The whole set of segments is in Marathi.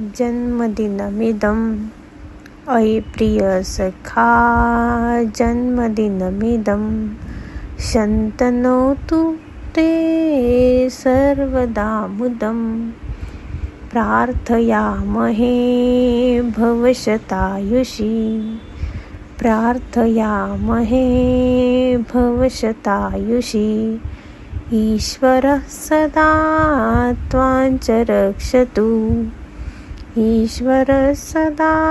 जन्मदिनमिदम् अयि प्रियसखा जन्मदिनमिदं शन्तनोतु ते सर्वदा मुदं प्रार्थयामहे भवशतायुषि। प्रार्थयामहे भवशतायुषि। ईश्वरः सदा त्वां च रक्षतु। ईश्वर सदा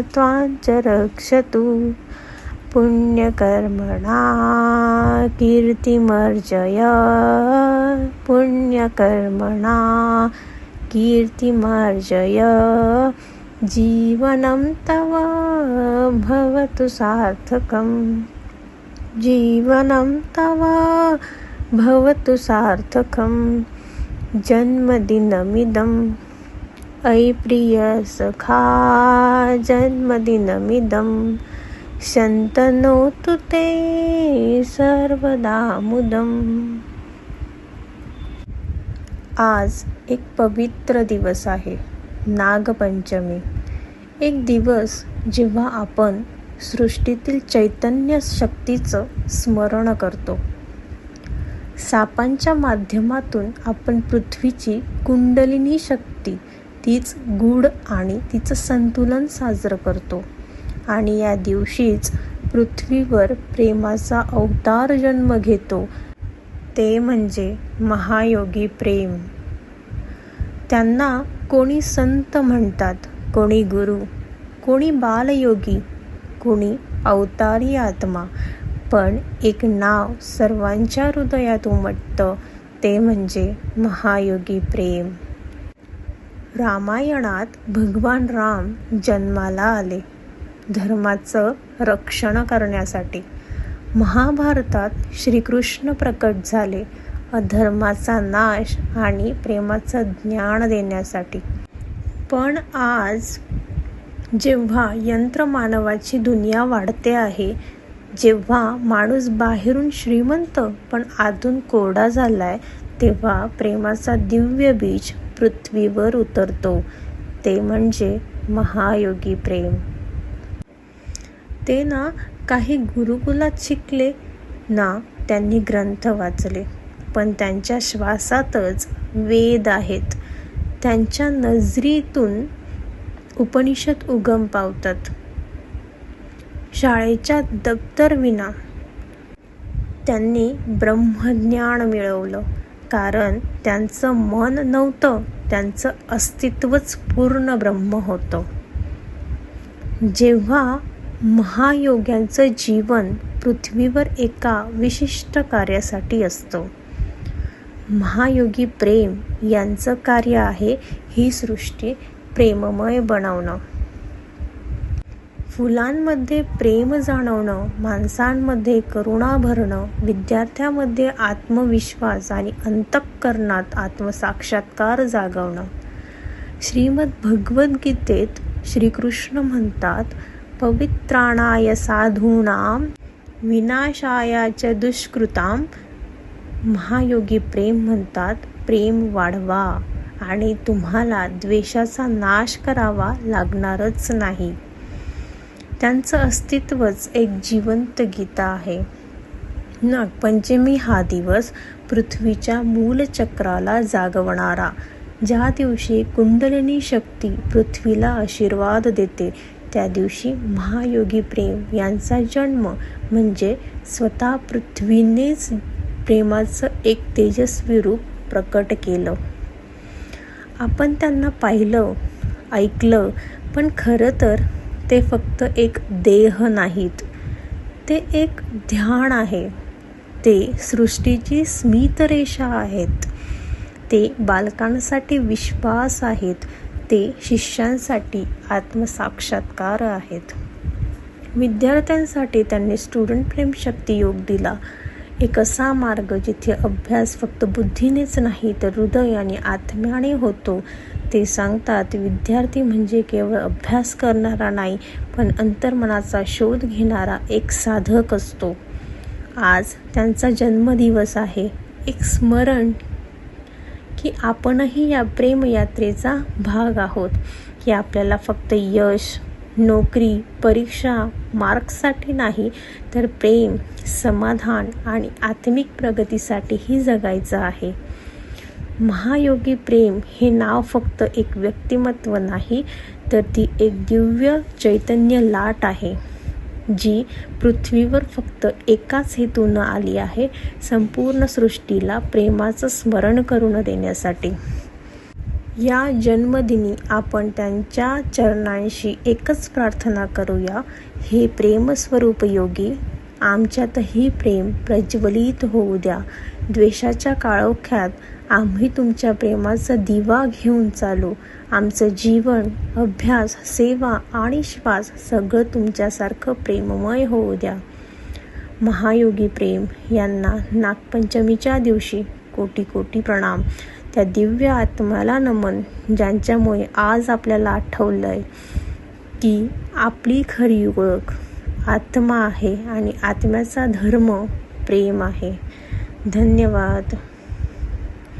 त्वाञ्च रक्षतु. पुण्यकर्मणा कीर्तिमर्जय. पुण्यकर्मणा कीर्तिमर्जय. जीवनं तव भवतु सार्थकम्. जीवनं तव भवतु सार्थकं जन्मदिनमिदम् सखा जन्मदिनमिदं शन्तनोतु ते सर्वदा मुदम् आज एक पवित्र दिवस आहे नागपंचमी. एक दिवस जेव्हा आपण सृष्टीतील चैतन्य शक्तीचं स्मरण करतो. सापांच्या माध्यमातून आपण पृथ्वीची कुंडलिनी शक्ती तीच गूढ आणि तिचं संतुलन साजरं करतो. आणि या दिवशीच पृथ्वीवर प्रेमाचा अवतार जन्म घेतो. ते म्हणजे महायोगी प्रेम. त्यांना कोणी संत म्हणतात कोणी गुरु कोणी बालयोगी कोणी अवतारी आत्मा. पण एक नाव सर्वांच्या हृदयात उमटतं ते म्हणजे महायोगी प्रेम. रामायणात भगवान राम जन्माला आले. धर्माचं रक्षण करण्यासाठी महाभारतात श्रीकृष्ण प्रकट झाले. अधर्माचा नाश आणि प्रेमाचं ज्ञान देण्यासाठी. पण आज जेव्हा यंत्रमानवाची दुनिया वाढते आहे जेव्हा माणूस बाहेरून श्रीमंत पण आतून कोरडा झाला आहे तेव्हा प्रेमाचा दिव्य बीज पृथ्वीवर उतरतो. ते म्हणजे महायोगी प्रेम. ते ना काही गुरुकुलात शिकले ना त्यांनी ग्रंथ वाचले. पण त्यांच्या श्वासातच वेद आहेत. त्यांच्या नजरीतून उपनिषद उगम पावतात. शाळेच्या दप्तरविना त्यांनी ब्रह्मज्ञान मिळवलं. कारण त्यांचं मन नव्हतं त्यांचं अस्तित्वच पूर्ण ब्रह्म होतं. जेव्हा महायोग्यांचं जीवन पृथ्वीवर एका विशिष्ट कार्यासाठी असतं. महायोगी प्रेम यांचं कार्य आहे ही सृष्टी प्रेममय बनवणं. फुलांमध्ये प्रेम जाणवणं माणसांमध्ये करुणा भरणं विद्यार्थ्यामध्ये आत्मविश्वास आणि अंतःकरणात आत्मसाक्षात्कार जागवणं. श्रीमद भगवद्गीतेत श्रीकृष्ण म्हणतात पवित्राणाय साधूनाम विनाशायाच्या दुष्कृताम महायोगी प्रेम म्हणतात प्रेम वाढवा आणि तुम्हाला द्वेषाचा नाश करावा लागणारच नाही. त्यांचं अस्तित्वच एक जिवंत गीता आहे. नागपंचमी हा दिवस पृथ्वीच्या मूलचक्राला जागवणारा ज्या दिवशी कुंडलिनी शक्ती पृथ्वीला आशीर्वाद देते त्या दिवशी महायोगी प्रेम यांचा जन्म म्हणजे स्वतः पृथ्वीनेच प्रेमाचं एक तेजस्वी रूप प्रकट केलं. आपण त्यांना पाहिलं ऐकलं पण खरं तर ते फक्त एक देह नाहीत. ते एक ध्यान आहे. ते सृष्टीची स्मितरेषा आहेत. ते बालकांसाठी विश्वास आहेत. ते शिष्यांसाठी आत्मसाक्षात्कार आहेत. विद्यार्थ्यांसाठी त्यांनी स्टुडंट प्रेम शक्ती योग दिला. एक असा मार्ग जिथे अभ्यास फक्त बुद्धीनेच नाही तर हृदय आणि आत्म्याने होतो. ते सांगतात विद्यार्थी म्हणजे केवळ अभ्यास करणारा नाही पण अंतर्मनाचा शोध घेणारा एक साधक असतो. आज त्यांचा जन्मदिवस आहे. एक स्मरण की आपणही या प्रेमयात्रेचा भाग आहोत की आपल्याला फक्त यश नोकरी परीक्षा मार्क्ससाठी नाही तर प्रेम समाधान आणि आत्मिक प्रगतीसाठीही जगायचं आहे. महायोगी प्रेम हे नाव फक्त एक व्यक्तिमत्व नाही तर ती एक दिव्य चैतन्य लाट आहे जी पृथ्वीवर फक्त एकाच हेतूनं आली आहे संपूर्ण सृष्टीला प्रेमाचं स्मरण करून देण्यासाठी. या जन्मदिनी आपण त्यांच्या चरणांशी एकच प्रार्थना करूया. हे प्रेमस्वरूप योगी आमच्यातही प्रेम प्रज्वलित होऊ द्या. द्वेषाच्या काळोख्यात आम्ही तुमच्या प्रेमाचा दिवा घेऊन चालू. आमचं जीवन अभ्यास सेवा आणि श्वास सगळं तुमच्यासारखं प्रेममय होऊ द्या. महायोगी प्रेम यांना नागपंचमीच्या दिवशी कोटी कोटी प्रणाम. त्या दिव्य आत्म्याला नमन ज्यांच्यामुळे आज आपल्याला आठवलं आहे की आपली खरी ओळख आत्मा आहे आणि आत्म्याचा धर्म प्रेम आहे. धन्यवाद.